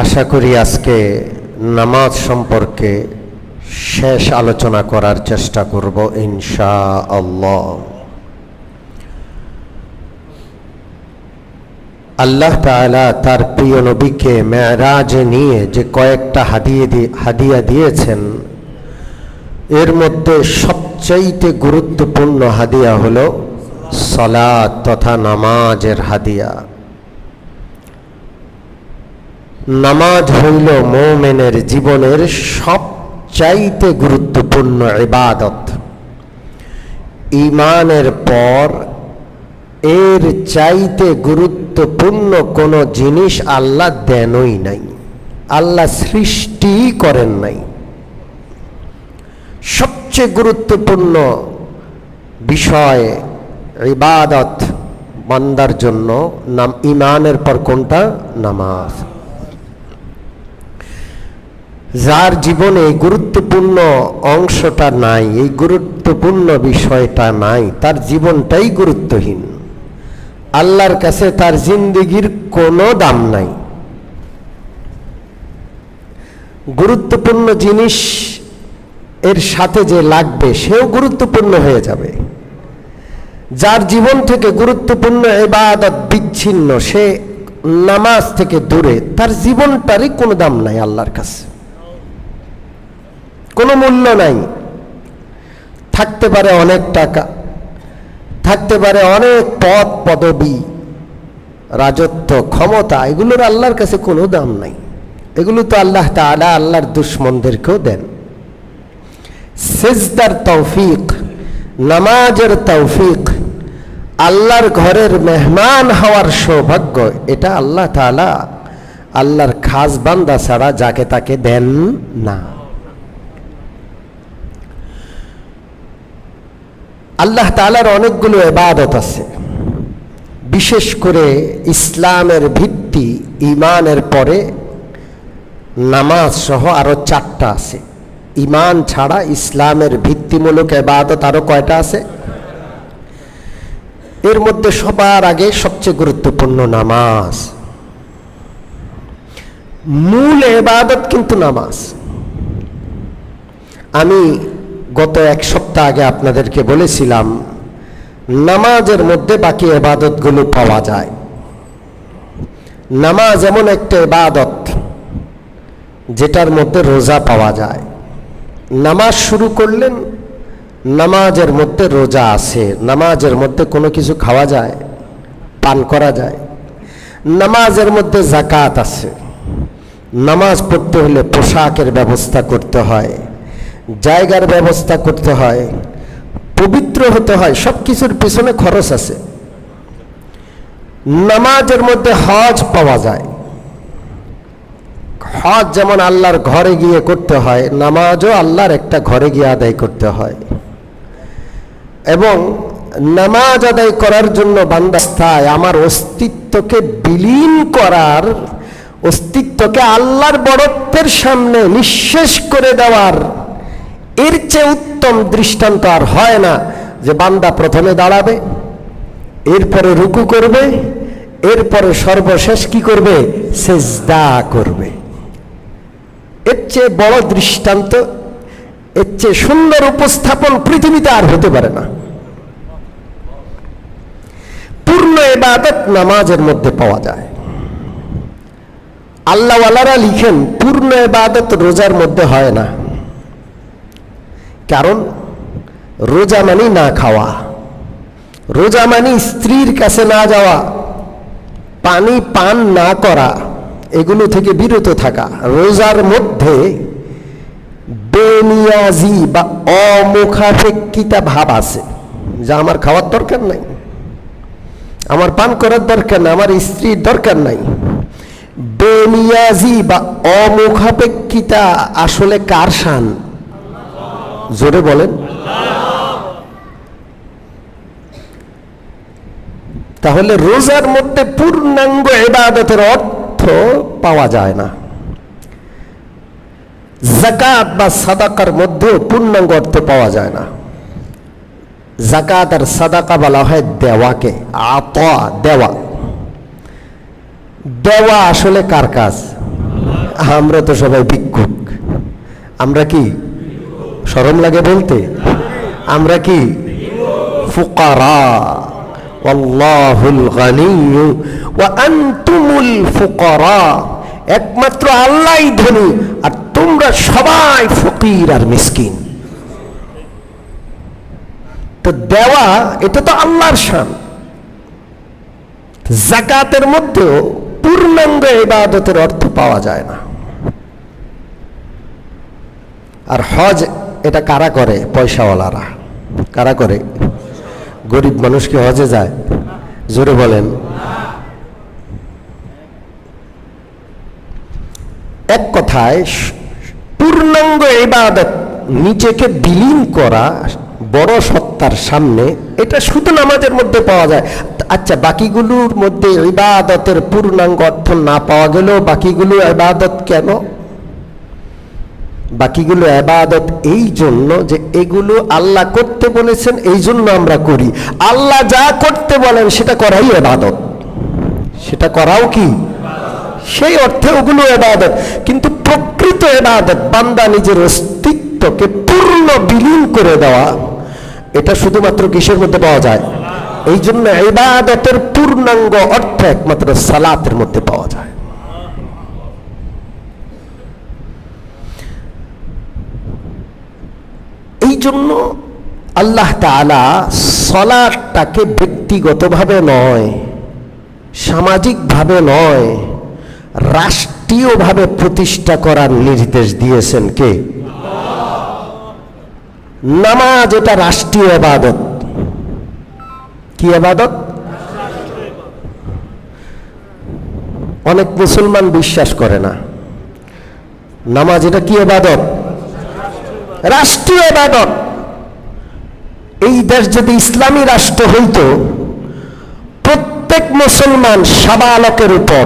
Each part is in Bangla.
আশা করি আজকে নামাজ সম্পর্কে শেষ আলোচনা করার চেষ্টা করব ইনশা আল্লাহ আল্লাহ তাআলা তার প্রিয় নবীকে মেরাজে নিয়ে যে কয়েকটা হাদিয়ে হাদিয়া দিয়েছেন, এর মধ্যে সবচাইতে গুরুত্বপূর্ণ হাদিয়া হলো সলাদ তথা নামাজের হাদিয়া। নামাজ হইল মৌমেনের জীবনের সবচাইতে গুরুত্বপূর্ণ ইবাদত। ইমানের পর এর চাইতে গুরুত্বপূর্ণ কোনো জিনিস আল্লাহ দেনই নাই। আল্লাহ সৃষ্টি করেন নাই। সবচেয়ে গুরুত্বপূর্ণ বিষয় ইবাদত, বান্দার জন্য নাম ইমানের পর কোনটা? নামাজ। যার জীবনে গুরুত্বপূর্ণ অংশটা নাই, এই গুরুত্বপূর্ণ বিষয়টা নাই, তার জীবনটাই গুরুত্বহীন। আল্লাহর কাছে তার জিন্দিগির কোনো দাম নাই। গুরুত্বপূর্ণ জিনিস এর সাথে যে লাগবে, সেও গুরুত্বপূর্ণ হয়ে যাবে। যার জীবন থেকে গুরুত্বপূর্ণ এবাদত বিচ্ছিন্ন, সে নামাজ থেকে দূরে, তার জীবনটারই কোনো দাম নাই আল্লাহর কাছে। কোনো মূল্য নাই। থাকতে পারে অনেক টাকা, থাকতে পারে অনেক পদ, পদবি, রাজত্ব, ক্ষমতা, এগুলোর আল্লাহর কাছে কোনো দাম নাই। এগুলো তো আল্লাহ তাআলা আল্লাহর দুশ্মনদেরকেও দেন। সেজদার তৌফিক, নামাজের তৌফিক, আল্লাহর ঘরের মেহমান হওয়ার সৌভাগ্য, এটা আল্লাহ তাআলা আল্লাহর খাস বান্দা ছাড়া যাকে তাকে দেন না। আল্লাহ তাআলার অনেকগুলো এবাদত আছে। বিশেষ করে ইসলামের ভিত্তি ইমানের পরে নামাজ সহ আরও চারটা আছে। ইমান ছাড়া ইসলামের ভিত্তিমূলক এবাদত আরও কয়টা আছে? এর মধ্যে সবার আগে সবচেয়ে গুরুত্বপূর্ণ নামাজ। মূল এবাদত কিন্তু নামাজ। আমি গত এক সপ্তাহ আগে আপনাদেরকে বলেছিলাম, নামাজের মধ্যে বাকি এবাদতগুলো পাওয়া যায়। নামাজ এমন একটা এবাদত যেটার মধ্যে রোজা পাওয়া যায়। নামাজ শুরু করলেন, নামাজের মধ্যে রোজা আছে, নামাজের মধ্যে কোনো কিছু খাওয়া যায়, পান করা যায়। নামাজের মধ্যে জাকাত আছে, নামাজ পড়তে হলে পোশাকের ব্যবস্থা করতে হয়। জায়গার ব্যবস্থা করতে হয়, পবিত্র হতে হয় সব কিছুর পিছনে খরচ আছে। নামাজের মধ্যে হজ পাওয়া যায়। হজ যেমন আল্লাহর ঘরে গিয়ে করতে হয়, নামাজও আল্লাহর একটা ঘরে গিয়ে আদায় করতে হয়। এবং নামাজ আদায় করার জন্য বান্দাস্থায় আমার অস্তিত্বকে বিলীন করার, অস্তিত্বকে আল্লাহর বড়ত্বের সামনে নিঃশেষ করে দেওয়ার। এর চেয়ে উত্তম দৃষ্টান্ত আর হয় না যে বান্দা প্রথমে দাঁড়াবে, এরপরে রুকু করবে, এরপরে সর্বশেষ কি করবে? সেজদা করবে। এর চেয়ে বড় দৃষ্টান্ত, এর চেয়ে সুন্দর উপস্থাপন পৃথিবীতে আর হতে পারে না। পূর্ণ এবাদত নামাজের মধ্যে পাওয়া যায়। আল্লাহওয়ালারা লিখেন, পূর্ণ এবাদত রোজার মধ্যে হয় না। কারণ রোজা মানে না খাওয়া। রোজা মানে স্ত্রীর কাছে না যাওয়া, পানি পান না করা, এগুলো থেকে বিরত থাকা। রোজার মধ্যে বেনিয়াজি বা অমুখাপেক্ষিতা ভাব আছে, যা আমার খাওয়ার দরকার নাই। আমার পান করার দরকার নাই, আমার স্ত্রীর দরকার নাই। বেনিয়াজি বা অমুখাপেক্ষিতা আসলে কার শান? জোরে বলেন। তাহলে রোজার মধ্যে পূর্ণাঙ্গ এবাদতের অর্থ পাওয়া যায় না। জাকাত বা সাদাকার মধ্যেও পূর্ণাঙ্গ অর্থ পাওয়া যায় না। জাকাত আর সাদাকা বলা হয় দেওয়াকে, আত, দেওয়া। দেওয়া আসলে কার কাজ? আমরা তো সবাই ভিক্ষুক। আমরা কি শরম লাগে বলতে? আমরা কি? ফুকারা। একমাত্র আল্লাহ ধনী, আর তোমরা সবাই ফকির আর মিসকিন। তো দেওয়া, এটা তো আল্লাহর শান। জাকাতের মধ্যেও পূর্ণাঙ্গ ইবাদতের অর্থ পাওয়া যায় না। আর হজ এটা কারা করে? পয়সাওয়ালারা। কারা করে? গরিব মানুষ কি হজে যায়? জোরে বলেন। এক কথায়, পূর্ণাঙ্গ ইবাদত, নিজেকে বিলীন করা, বড় সত্তার সামনে, এটা শুধু নামাজের মধ্যে পাওয়া যায়। আচ্ছা বাকিগুলোর মধ্যে ইবাদতের পূর্ণাঙ্গ অর্থ না পাওয়া গেলেও বাকিগুলো ইবাদত কেন? বাকিগুলো আবাদত এই জন্য যে এগুলো আল্লাহ করতে বলেছেন, এই জন্য আমরা করি। আল্লাহ যা করতে বলেন, সেটা করাই আবাদত। সেটা করাও কি? সেই অর্থে ওগুলো এবাদত কিন্তু প্রকৃত এবাদত বান্দা নিজের অস্তিত্বকে পূর্ণ বিলীন করে দেওয়া, এটা শুধুমাত্র কিসের মধ্যে পাওয়া যায়? এই জন্য ইবাদতের পূর্ণাঙ্গ অর্থ একমাত্র সালাতের মধ্যে পাওয়া যায়। এই জন্য আল্লাহ তাআলা সলাটটাকে ব্যক্তিগতভাবে নয়, সামাজিকভাবে নয়, রাষ্ট্রীয়ভাবে প্রতিষ্ঠা করার নির্দেশ দিয়েছেন কে? নামাজ এটা রাষ্ট্রীয় আবাদত কি আবাদত অনেক মুসলমান বিশ্বাস করে না। নামাজ এটা কি আবাদত রাষ্ট্রীয় আবাদত এই দেশ যদি ইসলামী রাষ্ট্র হইতো, প্রত্যেক মুসলমান সাবালকের উপর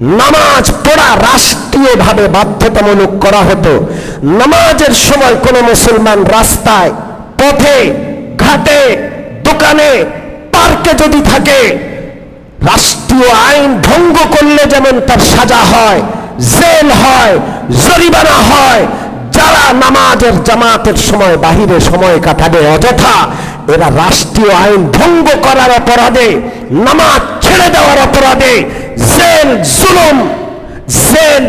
নামাজ পড়া রাষ্ট্রীয়ভাবে বাধ্যতামূলক করা হতো। নামাজের সময় কোনো মুসলমান রাস্তায়, পথে, ঘাটে, দোকানে, পার্কে যদি থাকে, রাষ্ট্রীয় আইন ভঙ্গ করলে যেমন তার সাজা হয়, জেল হয়, জরিমানা হয় যারা নামাজের জামাতের সময় বাহিরে সময় কাটাবে অযথা এরা রাষ্ট্রীয় আইন ভঙ্গ করার অপরাধে, নামাজ ছেড়ে দেওয়ার অপরাধে, জেল, জুলুম, জেল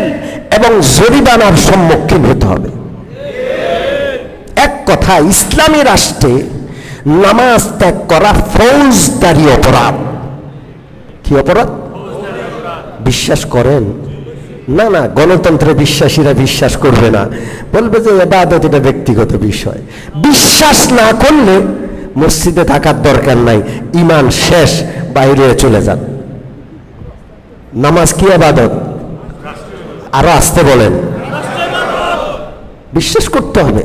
এবং জরিমানার সম্মুখীন হতে হবে। এক কথা, ইসলামী রাষ্ট্রে নামাজ ত্যাগ করা ফৌজদারি অপরাধ। কি অপরাধ? বিশ্বাস করেন না না, গণতন্ত্রে বিশ্বাসীরা বিশ্বাস করবে না। বলবে যে এবাদত এটা ব্যক্তিগত বিষয়। বিশ্বাস না করলে মসজিদে থাকার দরকার নাই ইমান শেষ, বাইরে চলে যান। নামাজ কি আবাদত? আরও আসতে বলেন। বিশ্বাস করতে হবে।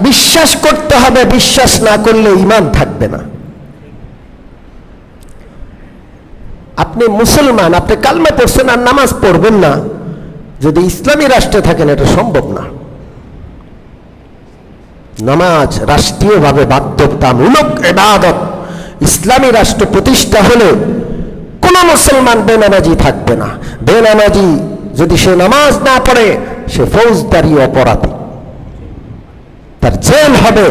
বিশ্বাস করতে হবে, বিশ্বাস না করলে ইমান থাকবে না। আপনি মুসলমান, আপনি কালমে পড়ছেন আর নামাজ পড়বেন না। যদি ইসলামী রাষ্ট্রে থাকেন, এটা সম্ভব না। নামাজ রাষ্ট্রীয়ভাবে বাধ্যতামূলক এবাদত ইসলামী রাষ্ট্র প্রতিষ্ঠা হলে কোন মুসলমান বেনামাজি থাকবে না। বেনামাজি যদি সে নামাজ না পড়ে, সে ফৌজদারি অপরাধী। তার জেল হবে,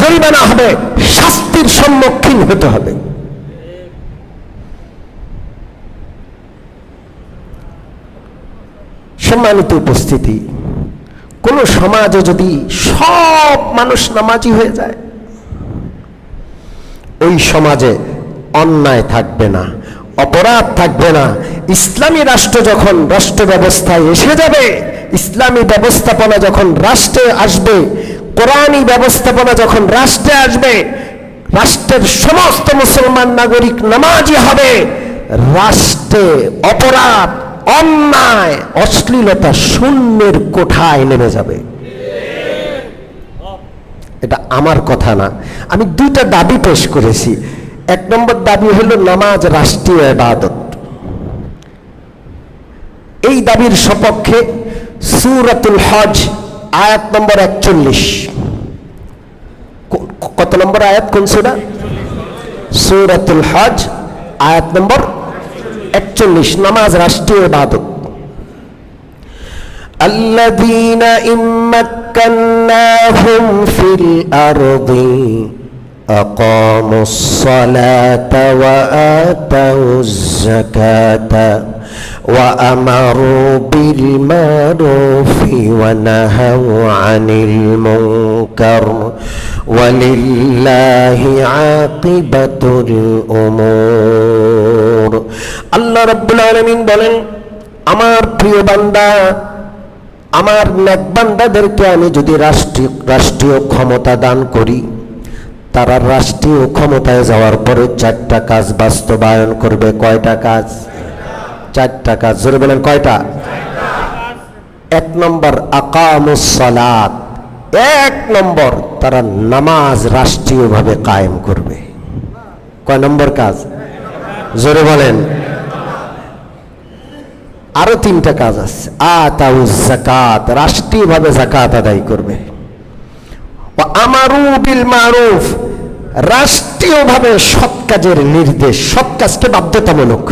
জরিমানা হবে, শাস্তির সম্মুখীন হতে হবে। সম্মানিত উপস্থিতি, কোন সমাজে যদি সব মানুষ নামাজি হয়ে যায়, ওই সমাজে অন্যায় থাকবে না, অপরাধ থাকবে না। ইসলামী রাষ্ট্র যখন রাষ্ট্র ব্যবস্থায় এসে যাবে, ইসলামী ব্যবস্থাপনা যখন রাষ্ট্রে আসবে, কোরআনী ব্যবস্থাপনা যখন রাষ্ট্রে আসবে, রাষ্ট্রের সমস্ত মুসলমান নাগরিক নামাজি হবে। রাষ্ট্রে অপরাধ অন্যায়, অশ্লীলতা শূন্যের কোঠায় নেমে যাবে। এটা আমার কথা না। আমি দুইটা দাবি পেশ করেছি। এক নম্বর দাবি হলো নামাজ রাষ্ট্রীয় ইবাদত। এই দাবির সপক্ষে সুরাতুল হজ, আয়াত নম্বর একচল্লিশ। কত নম্বর আয়াত? কোন সুরা? সুরাতুল হজ, আয়াত নম্বর একচল্লিশ নামাজ রাষ্ট্রীয় ইবাদত الذين إن مكناهم في الأرض أقاموا الصلاة وآتوا الزكاة وأمروا بالمعروف ونهوا عن المنكر ولله عاقبة الأمور الله رب العالمين বলেন আমার প্রিয় বান্দা আমার নেকবান্দাদেরকে আমি যদি রাষ্ট্রীয় রাষ্ট্রীয় ক্ষমতা দান করি তারা রাষ্ট্রীয় ক্ষমতায় যাওয়ার পরে চারটা কাজ বাস্তবায়ন করবে। কয়টা কাজ? চারটা কাজ। জোরে বলেন, কয়টা? এক নম্বর আকামুসলাত এক নম্বর, তারা নামাজ রাষ্ট্রীয়ভাবে কায়েম করবে। কয় নম্বর কাজ? জোরে বলেন। আরও তিনটা কাজ আছে। আতাউ জাকাত রাষ্ট্রীয়ভাবে জাকাত আদায় করবে। আমারু বিল মারুফ। রাষ্ট্রীয়ভাবে সৎ কাজের নির্দেশ, সৎ কাজকে বাধ্যতামূলক।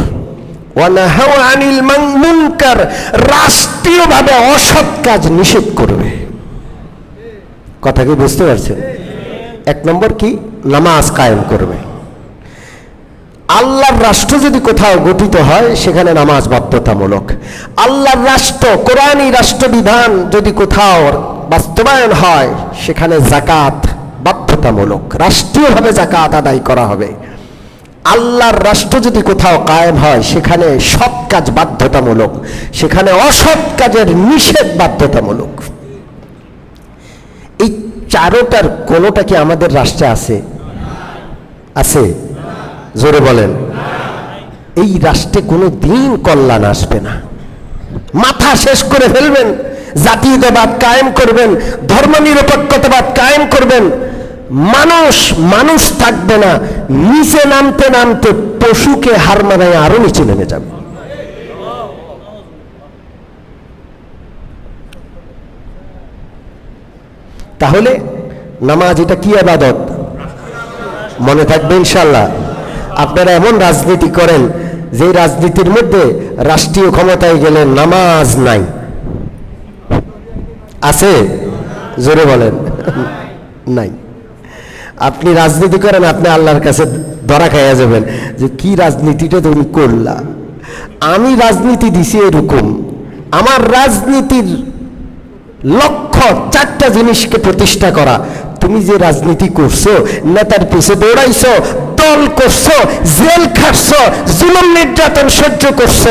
রাষ্ট্রীয়ভাবে অসৎ কাজ নিষেধ করবে। কথা কি বুঝতে পারছেন? এক নম্বর কি? নামাজ কায়েম করবে। আল্লাহর রাষ্ট্র যদি কোথাও গঠিত হয়, সেখানে নামাজ বাধ্যতামূলক। আল্লাহর রাষ্ট্র কোরআনী রাষ্ট্রবিধান যদি কোথাও বাস্তবায়ন হয়, সেখানে জাকাত বাধ্যতামূলক, রাষ্ট্রীয়ভাবে জাকাত আদায় করা হবে। আল্লাহর রাষ্ট্র যদি কোথাও কায়েম হয়, সেখানে সৎ কাজ বাধ্যতামূলক, সেখানে অসৎ কাজের নিষেধ বাধ্যতামূলক। এই চারোটার কোনোটা কি আমাদের রাষ্ট্রে আছে? আছে? জোরে বলেন। এই রাষ্ট্রে কোনো দিন কল্যাণ আসবে না। মাথা শেষ করে ফেলবেন। জাতীয়তাবাদ কায়েম করবেন, ধর্মনিরপেক্ষতাবাদ কায়েম করবেন। মানুষ মানুষ থাকবে না, নিচে নামতে নামতে পশুকে হার মানায় আরও নিচে নেমে যাবে। তাহলে নামাজ এটা কি আবাদত? মনে থাকবে ইনশাল্লাহ আপনারা এমন রাজনীতি করেন যে রাজনীতির মধ্যে রাষ্ট্রীয় ক্ষমতায় গেলে নামাজ নাই। আছে? জোরে বলেন। নাই। আপনি রাজনীতি করেন, আপনি আল্লাহর কাছে ধরা খাইয়া যাবেন যে কি রাজনীতিটা তুমি করলা। আমি রাজনীতি দিছি এরকম। আমার রাজনীতির লক্ষ্য চারটা জিনিসকে প্রতিষ্ঠা করা। তুমি যে রাজনীতি করছ, নেতার পিছে দৌড়াইছো, দল করছ, জেল খাটছো, জুলুম নির্যাতন সহ্য করছ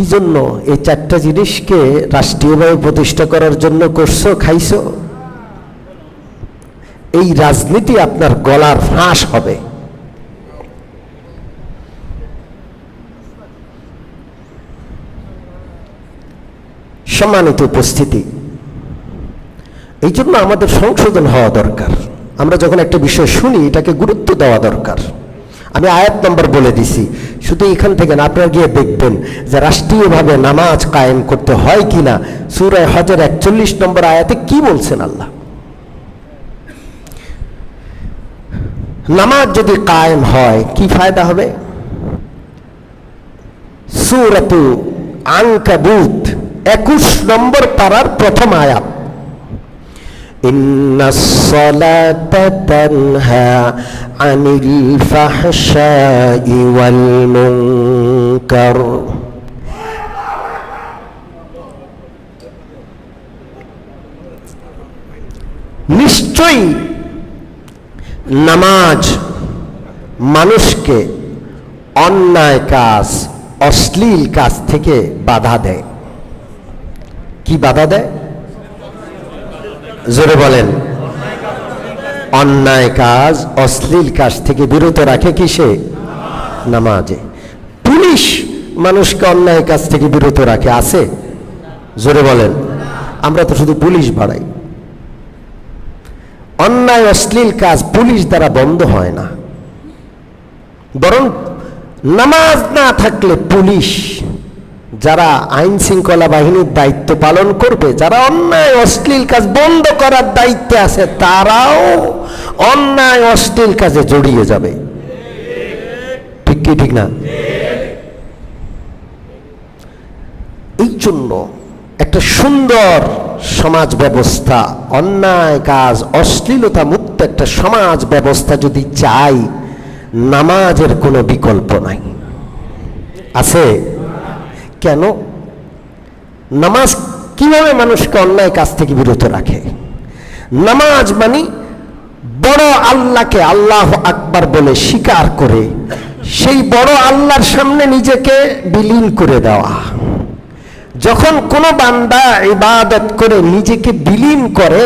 কি জন্য এই চারটা জিনিসকে রাষ্ট্রীয়ভাবে প্রতিষ্ঠা করার জন্য করছ, খাইছো? এই রাজনীতি আপনার গলার ফাঁস হবে। সম্মানিত উপস্থিতি এই জন্য আমাদের সংশোধন হওয়া দরকার। আমরা যখন একটা বিষয় শুনি, এটাকে গুরুত্ব দেওয়া দরকার। আমি আয়াত নম্বর বলে দিছি শুধু এখান থেকে না, আপনারা গিয়ে দেখবেন যে রাষ্ট্রীয়ভাবে নামাজ কায়েম করতে হয় কি না সুরায় হজের একচল্লিশ নম্বর আয়াতে কি বলছেন আল্লাহ? নামাজ যদি কায়েম হয়, কি ফায়দা হবে? সুরতু আঙ্কাবুত একুশ নম্বর পাড়ার প্রথম আয়াত। إن الصلاة تنهى عن الفحشاء والمنكر নিশ্চয়ই নামাজ মানুষকে অন্যায় কাজ অশ্লীল কাজ থেকে বাধা দেয় কি বাধা দেয় জোরে বলেন। অন্যায় কাজ অশ্লীল কাজ থেকে বিরত রাখে কিসে? নামাজে। পুলিশ মানুষকে অন্যায় কাজ থেকে বিরত রাখে, আছে? জোরে বলেন। আমরা তো শুধু পুলিশ বাড়াই। অন্যায় অশ্লীল কাজ পুলিশ দ্বারা বন্ধ হয় না। বরং নামাজ না থাকলে পুলিশ যারা আইন শৃঙ্খলা বাহিনীর দায়িত্ব পালন করবে, যারা অন্যায় অশ্লীল কাজ বন্ধ করার দায়িত্বে আছে, তারাও অন্যায় অশ্লীল কাজে জড়িয়ে যাবে। ঠিক কি, ঠিক না? এই জন্য একটা সুন্দর সমাজ ব্যবস্থা, অন্যায় কাজ, অশ্লীলতা মুক্ত একটা সমাজ ব্যবস্থা যদি চাই, নামাজের কোনো বিকল্প নাই। আছে? কেন? নামাজ কীভাবে মানুষকে অন্যায় কাজ থেকে বিরত রাখে? নামাজ মানে বড় আল্লাহকে আল্লাহ আকবার বলে স্বীকার করে, সেই বড় আল্লাহর সামনে নিজেকে বিলীন করে দেওয়া। যখন কোনো বান্দা ইবাদত করে নিজেকে বিলীন করে,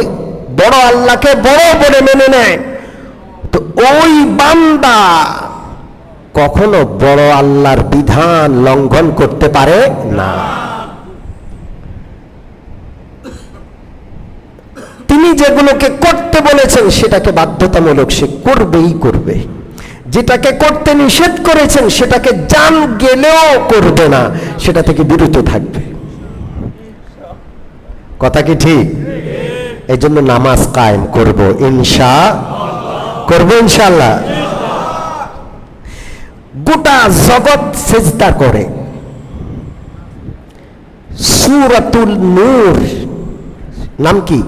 বড় আল্লাহকে বড় বলে মেনে নেয়, তো ওই বান্দা কখনো বড় আল্লাহর বিধান লঙ্ঘন করতে পারে না। তিনি যেগুলোকে করতে বলেছেন সেটাকে বাধ্যতামূলক সে করবেই করবে। যেটাকে করতে নিষেধ করেছেন সেটাকে জান গেলেও করবে না, সেটা থেকে বিরত থাকবে। কথা কি ঠিক? এই জন্য নামাজ কায়েম করব, ইনশা করব ইনশাল্লাহ গোটা জগৎ সেজদা করে সুরাতুল নূর নাম কি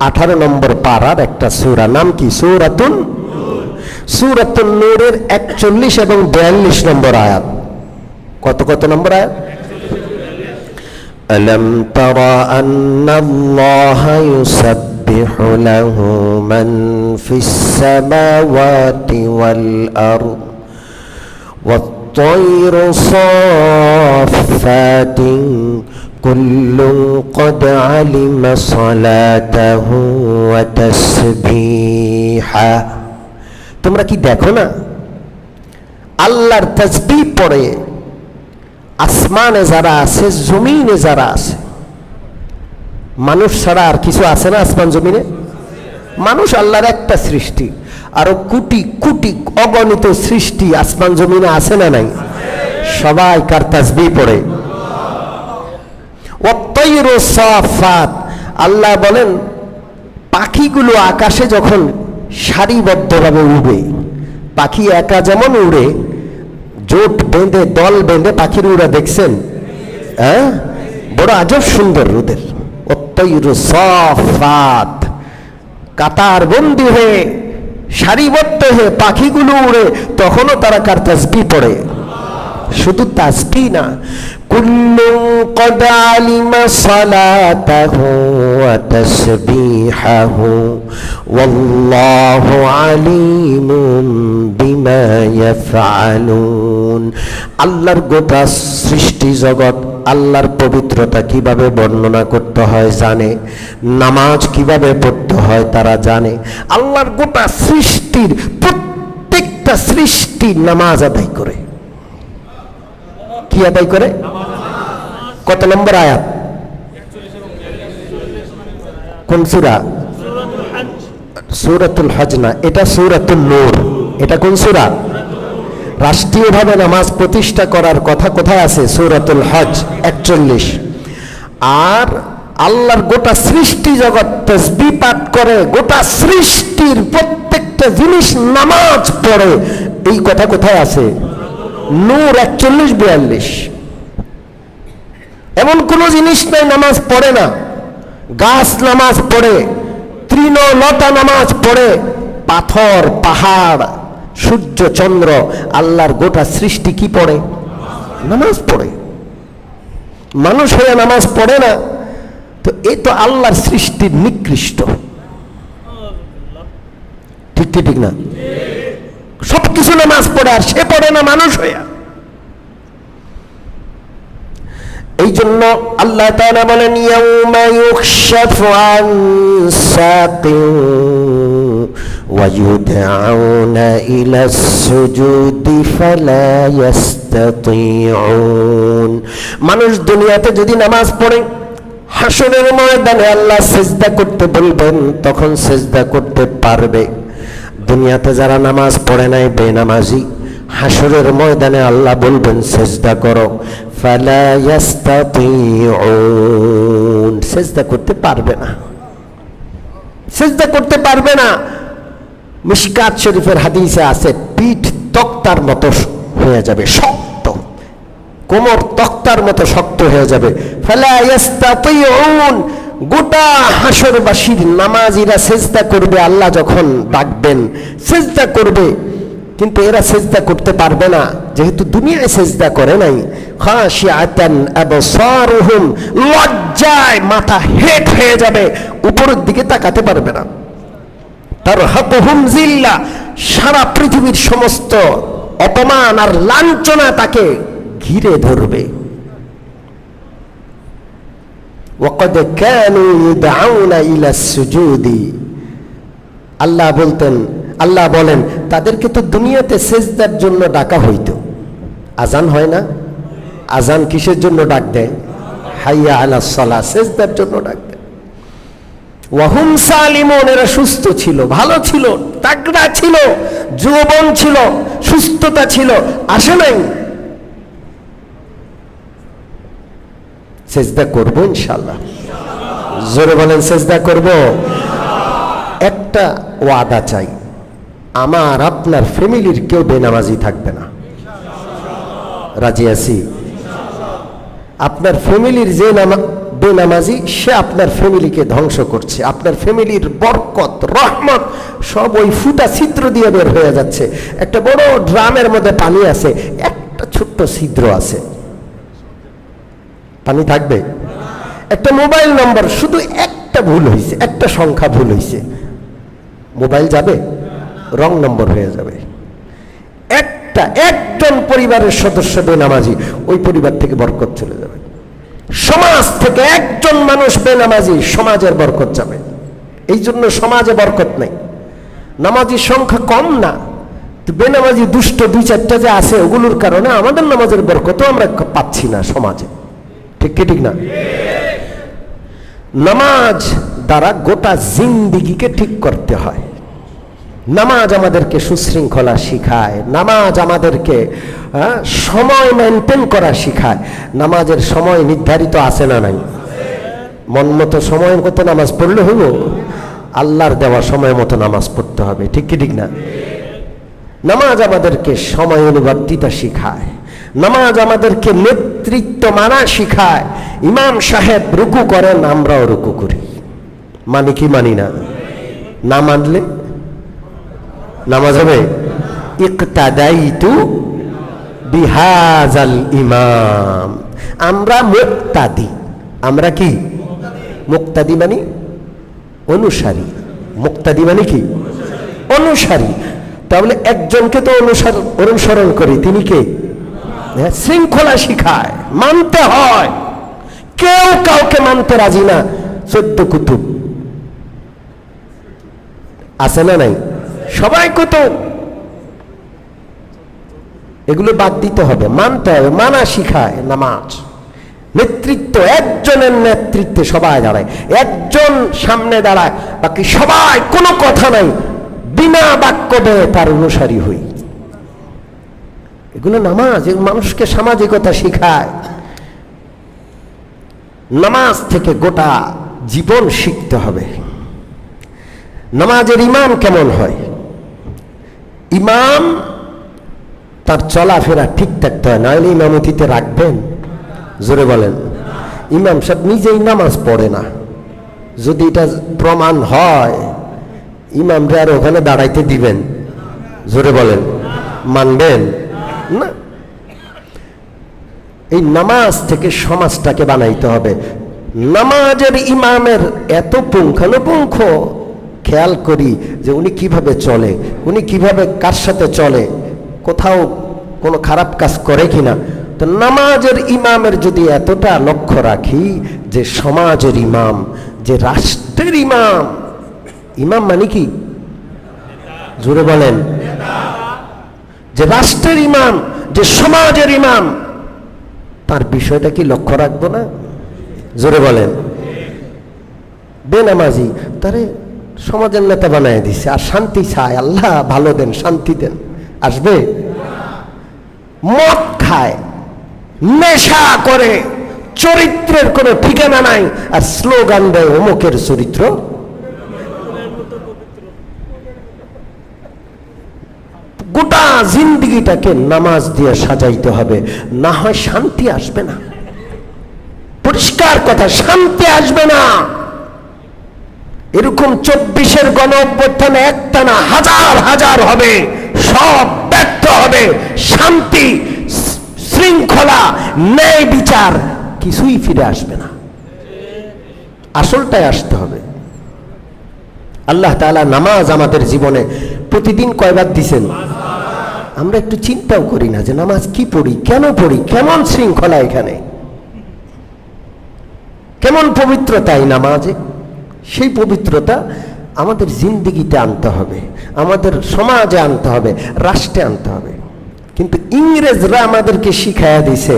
আঠারো নম্বর পাড়ার একটা সুরা নাম কি সুরাতুন সুরাতুল নূরের একচল্লিশ এবং বিয়াল্লিশ নম্বর আয়াত কত কত নম্বর আয়াত ألم تر أن الله يسبح له من في السماوات والأرض والطير صافات كل قد علم صلاته وتسبيحه তোমরা কি দেখো না আল্লাহর তসবিহ পড়ে আসমানে যারা আছে জমিনে যারা আছে মানুষ ছাড়া আর কিছু আছে না আসমান জমিনে? মানুষ আল্লাহর একটা সৃষ্টি। আরও কোটি কোটি অগণিত সৃষ্টি আসমান জমিনে আছে না নাই? সবাই কার তাসবি পড়ে? সাফাত। আল্লাহ বলেন, পাখিগুলো আকাশে যখন সারিবদ্ধভাবে উড়বে, পাখি একা যেমন উড়ে, জোট বেঁধে, দল বেঁধে পাখির উড়া দেখছেন? হ্যাঁ? বড় আজব সুন্দর অত্যৈর কাতার বন্দি হয়ে, সারিবদ্ধ হয়ে পাখিগুলো উড়ে, তখনও তারা কার তাসবি পড়ে? শুধু তাসপি না কুল্লু আল্লাহর গোটা সৃষ্টি জগৎ আল্লাহর পবিত্রতা কীভাবে বর্ণনা করতে হয় জানে, নামাজ কীভাবে পড়তে হয় তারা জানে। আল্লাহর গোটা সৃষ্টির প্রত্যেকটা সৃষ্টি নামাজ আদায় করে। কি আদায় করে? কত নম্বর আয়াত? কোন সুরা? সুরাতুল হজ। না এটা সুরাতুল নূর। এটা কোন সুরা? রাষ্ট্রীয়ভাবে নামাজ প্রতিষ্ঠা করার কথা কোথায় আছে? সৌরাতুল হজ একচল্লিশ। আর আল্লাহর গোটা সৃষ্টি জগৎ তসবি পাঠ করে, গোটা সৃষ্টির প্রত্যেকটা জিনিস নামাজ পড়ে। এই কথা কোথায় আছে? নূর একচল্লিশ বিয়াল্লিশ। এমন কোন জিনিস নাই, নামাজ পড়ে না। গাছ নামাজ পড়ে তৃণলতা নামাজ পড়ে, পাথর, পাহাড় সূর্য, চন্দ্র, আল্লাহর গোটা সৃষ্টি কি পড়ে? নামাজ পড়ে। মানুষ হয়ে নামাজ পড়ে না, তো এ তো আল্লাহর সৃষ্টির নিকৃষ্ট। ঠিক কি ঠিক না? সবকিছু নামাজ পড়ে, আর সে পড়ে না মানুষ হইয়া এই জন্য আল্লাহ তাআলা বলেন, ইয়াউমা ইউকশাফু আন সাকিন ইউদআউনা ইলা সুজুদি ফালা ইয়াস্তাতিউন মানুষ দুনিয়াতে যদি নামাজ পড়ে, হাসরের ময়দানে আল্লাহ সেজদা করতে বলবেন, তখন সেজদা করতে পারবে। দুনিয়াতে যারা নামাজ পড়ে নাই, বেনামাজি, হাসরের ময়দানে আল্লাহ বলবেন, সেজদা করো। ফালা সেজদা করতে পারবে না। সেজদা করতে পারবে না। মিশকাত শরীফের হাদিসে আছে, পিঠ তক্তার মতো হয়ে যাবে, শক্ত। কোমর তক্তার মতো শক্ত হয়ে যাবে। গোটা হাসরবাসীর নামাজিরা সেজদা করবে, আল্লাহ যখন ডাকবেন, সেজদা করবে। কিন্তু এরা সেজদা করতে পারবে না, যেহেতু দুনিয়ায় সেজদা করে নাই। লজ্জায় মাথা হেট হয়ে যাবে, উপরের দিকে তাকাতে পারবে না। তার হাতহুম জিল্লা সারা পৃথিবীর সমস্ত অপমান আর লাঞ্ছনা তাকে ঘিরে ধরবে وقد كانوا يدعون إلى السجود আল্লাহ বলতেন আল্লাহ বলেন তাদেরকে তো দুনিয়াতে সেজদার জন্য ডাকা হইতো আজান হয় না আজান কিসের জন্য ডাক দেয় হাইয়া আলা সলা সেজদার জন্য ডাক দেয় ওয়াহুম সালিমন, এরা সুস্থ ছিল, ভালো ছিল, তাগড়া ছিল, যৌবন ছিল, সুস্থতা ছিল আসে নাই। সেজদা করব ইনশাল্লাহ জোরে বলেন, সেজদা করব? একটা ওয়াদা চাই, আমার আপনার ফ্যামিলির কেউ বেনামাজি থাকবে না। রাজি আছি? আপনার ফ্যামিলির যে নামা বেনামাজি, সে আপনার ফ্যামিলিকে ধ্বংস করছে। আপনার ফ্যামিলির বরকত, রহমত, সব ওই ফুটা ছিদ্র দিয়ে বের হয়ে যাচ্ছে। একটা বড় ড্রামের মধ্যে পানি আছে, একটা ছোট্ট ছিদ্র আছে। পানি থাকবে? একটা মোবাইল নম্বর, শুধু একটা ভুল হয়েছে একটা সংখ্যা ভুল হয়েছে মোবাইল যাবে? রং নম্বর হয়ে যাবে। একটা, একজন পরিবারের সদস্য বেনামাজি, ওই পরিবার থেকে বরকত চলে যাবে। সমাজ থেকে একজন মানুষ বেনামাজি, সমাজের বরকত যাবে। এই জন্য সমাজে বরকত নেই। নামাজির সংখ্যা কম না। বেনামাজি দুষ্ট দুই চারটা যে আছে, ওগুলোর কারণে আমাদের নামাজের বরকতও আমরা পাচ্ছি না সমাজে। ঠিক কি, ঠিক না? নামাজ দ্বারা গোটা জিন্দিগিকে ঠিক করতে হয়। নামাজ আমাদেরকে সুশৃঙ্খলা শিখায়, নামাজ আমাদেরকে সময় মেনটেন করা শিখায়। নামাজের সময় নির্ধারিত আছে না নাই? মন মতো সময় মতো নামাজ পড়লে হইব। আল্লাহর দেওয়া সময় মতো নামাজ পড়তে হবে। ঠিক কি ঠিক না? নামাজ আমাদেরকে সময় অনুবর্তিতা শিখায়। নামাজ আমাদেরকে নেতৃত্ব মানা শিখায়। ইমাম সাহেব রুকু করেন, আমরাও রুকু করি। মানি কি মানি না? না মানলে নামাজ হবে? ইকতাদাইতু বিহাজাল ইমাম। আমরা মুক্তাদি। আমরা কি? মুক্তাদি মানে অনুসারী। মুক্তাদি মানে কি? অনুসারী। তাহলে একজনকে তো অনুসার অনুসরণ করি তিনি কে? হ্যাঁ, শৃঙ্খলা শিখায় মানতে হয়। কেউ কাউকে মানতে রাজি না। চোদ্দ কুতুব। আছে না নাই? সবাই কুতুব। এগুলো বাদ দিতে হবে, মানতে হবে, মানা শিখায় নামাজ। নেতৃত্ব, একজনের নেতৃত্বে সবাই দাঁড়ায়, একজন সামনে দাঁড়ায়, বাকি সবাই কোনো কথা নাই, বিনা বাক্য দেয় তার অনুসারী হই। এগুলো নামাজ মানুষকে সামাজিকতা শিখায়। নামাজ থেকে গোটা জীবন শিখতে হবে। নামাজের ইমাম কেমন হয়? ইমাম তার চলাফেরা ঠিক থাকতে হয়, নাহলে ইমামতিতে রাখবেন। জোরে বলেন। ইমাম সাহেব নিজেই নামাজ পড়ে না। যদি এটা প্রমাণ হয়, ইমামরে আর ওখানে দাঁড়াইতে দিবেন। জোরে বলেন। মানবেন? না। এই নামাজ থেকে সমাজটাকে বানাইতে হবে। নামাজের ইমামের এত পুঙ্খানুপুঙ্খ খেয়াল করি যে উনি কীভাবে চলে, উনি কীভাবে কার সাথে চলে, কোথাও কোনো খারাপ কাজ করে কিনা। তো নামাজের ইমামের যদি এতটা লক্ষ্য রাখি যে সমাজের ইমাম, যে রাষ্ট্রের ইমাম ইমাম মানে কি? জোরে বলেন। যে রাষ্ট্রের ইমাম, যে সমাজের ইমাম, তার বিষয়টা কি লক্ষ্য রাখব না? জোরে বলেন। বেনামাজি, তারে সমাজের নেতা বানায় দিছে। আর শান্তি চায় আল্লাহ ভালো দেন, শান্তি দেন। আসবে? মদ খায়, নেশা করে, চরিত্রের কোনো ঠিকানা নাই। আর স্লোগান দেয়, অমুকের চরিত্র। গোটা জিন্দিগিটাকে নামাজ দিয়ে সাজাইতে হবে। না হয় শান্তি আসবে না। পরিষ্কার কথা, শান্তি আসবে না। এরকম চব্বিশের গণ অভ্যুত্থান একটা না হাজার হাজার হবে, সব ব্যর্থ হবে, শান্তি, শৃঙ্খলা, ন্যায় বিচার কিছুই ফিরে আসবে না। আসলটাই আসতে হবে। আল্লাহ তাআলা নামাজ আমাদের জীবনে প্রতিদিন কয়বার দিছেন? আমরা একটু চিন্তাও করি না যে নামাজ কি পড়ি, কেন পড়ি, কেমন শৃঙ্খলা এখানে? কেমন পবিত্রতা এই নামাজে? সেই পবিত্রতা আমাদের জিন্দিগিতে আনতে হবে, আমাদের সমাজে আনতে হবে, রাষ্ট্রে আনতে হবে। কিন্তু ইংরেজরা আমাদেরকে শিখাইয়া দিছে,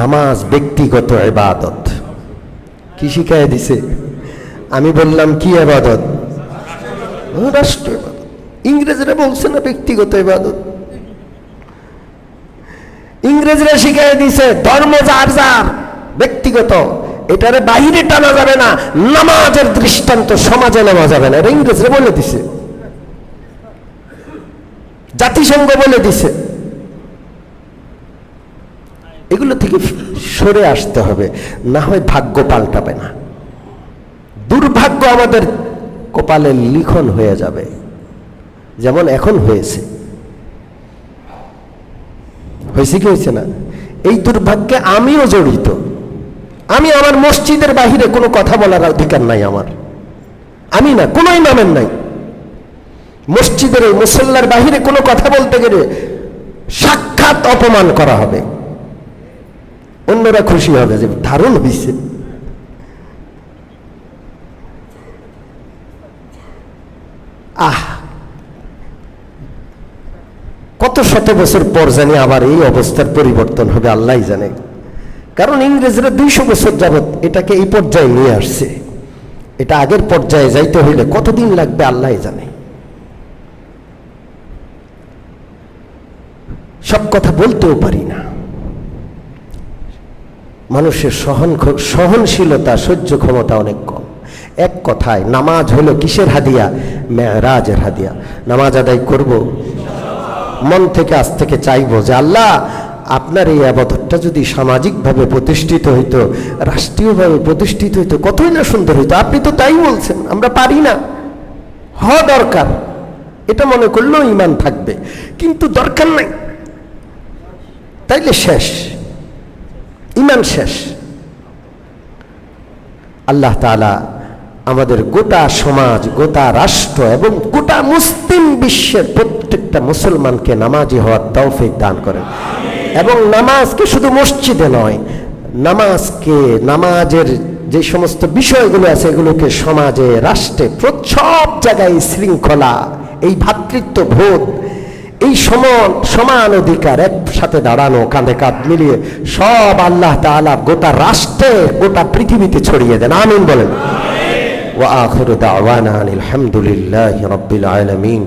নামাজ ব্যক্তিগত এবাদত কি শিখাইয়া দিছে? আমি বললাম, কি এবাদত রাষ্ট্র ইংরেজরা বলছে না ব্যক্তিগত এবাদত ইংরেজরা শিখাই দিছে, ধর্ম যার যার, ব্যক্তিগত। এটারে বাহিরে টানা যাবে না, নামাজের দৃষ্টান্ত সমাজে নেওয়া যাবে না। এটা ইংরেজরা বলে দিছে। জাতিসংঘ বলে দিছে। এগুলো থেকে সরে আসতে হবে, না হয় ভাগ্য পাল্টাবে না। দুর্ভাগ্য আমাদের কপালে লিখন হয়ে যাবে, যেমন এখন হয়েছে। হয়েছে কি হয়েছে না? এই দুর্ভাগ্যে আমিও জড়িত। আমি আমার মসজিদের বাহিরে কোনো কথা বলার অধিকার নাই আমার। আমি না, কোনো ইমামের নাই। মসজিদের এই মুসল্লার বাহিরে কোনো কথা বলতে গেলে সাক্ষাৎ অপমান করা হবে। অন্যরা খুশি হবে যে দারুণ হয়েছে আহ! কত শত বছর পর জানি আবার এই অবস্থার পরিবর্তন হবে আল্লাহ জানে। কারণ ইংরেজরা দুইশো বছর যাবৎ এটাকে এই পর্যায়ে নিয়ে আসছে। এটা আগের পর্যায়ে যাইতে হইলে কতদিন লাগবে আল্লাহ জানে। সব কথা বলতেও পারি না। মানুষের সহন সহনশীলতা, সহ্য ক্ষমতা অনেক কম। এক কথায়, নামাজ হলো কিসের হাদিয়া? মেয়েরাজের হাদিয়া। নামাজ আদায় করব, মন থেকে আজ থেকে চাইব যে আল্লাহ আপনার এই আবাদতটা যদি সামাজিকভাবে প্রতিষ্ঠিত হইতো, রাষ্ট্রীয়ভাবে প্রতিষ্ঠিত হইতো, কতই না সুন্দর হইতো। আপনি তো তাই বলছেন, আমরা পারি না। হওয়া দরকার। এটা মনে করলেও ইমান থাকবে। কিন্তু দরকার নাই। তাইলে শেষ। ইমান শেষ। আল্লাহ তাআলা আমাদের গোটা সমাজ, গোটা রাষ্ট্র এবং গোটা মুসলিম বিশ্বের প্রত্যেকটা মুসলমানকে নামাজি হওয়ার তৌফিক দান করেন। এবং নামাজকে শুধু মসজিদে নয়, নামাজকে, নামাজের যে সমস্ত বিষয়গুলো আছে এগুলোকে সমাজে, রাষ্ট্রে সব জায়গায় শৃঙ্খলা, এই ভ্রাতৃত্ব বোধ, এই সমান সমান অধিকার একসাথে দাঁড়ানো, কাঁধে কাঁধ মিলিয়ে সব আল্লাহ তাআলা গোটা রাষ্ট্রে, গোটা পৃথিবীতে ছড়িয়ে দেন। আমিন বলেন। ওয়া আখিরু দাওয়ানা আনিল হামদুলিল্লাহি রাব্বিল আলামিন।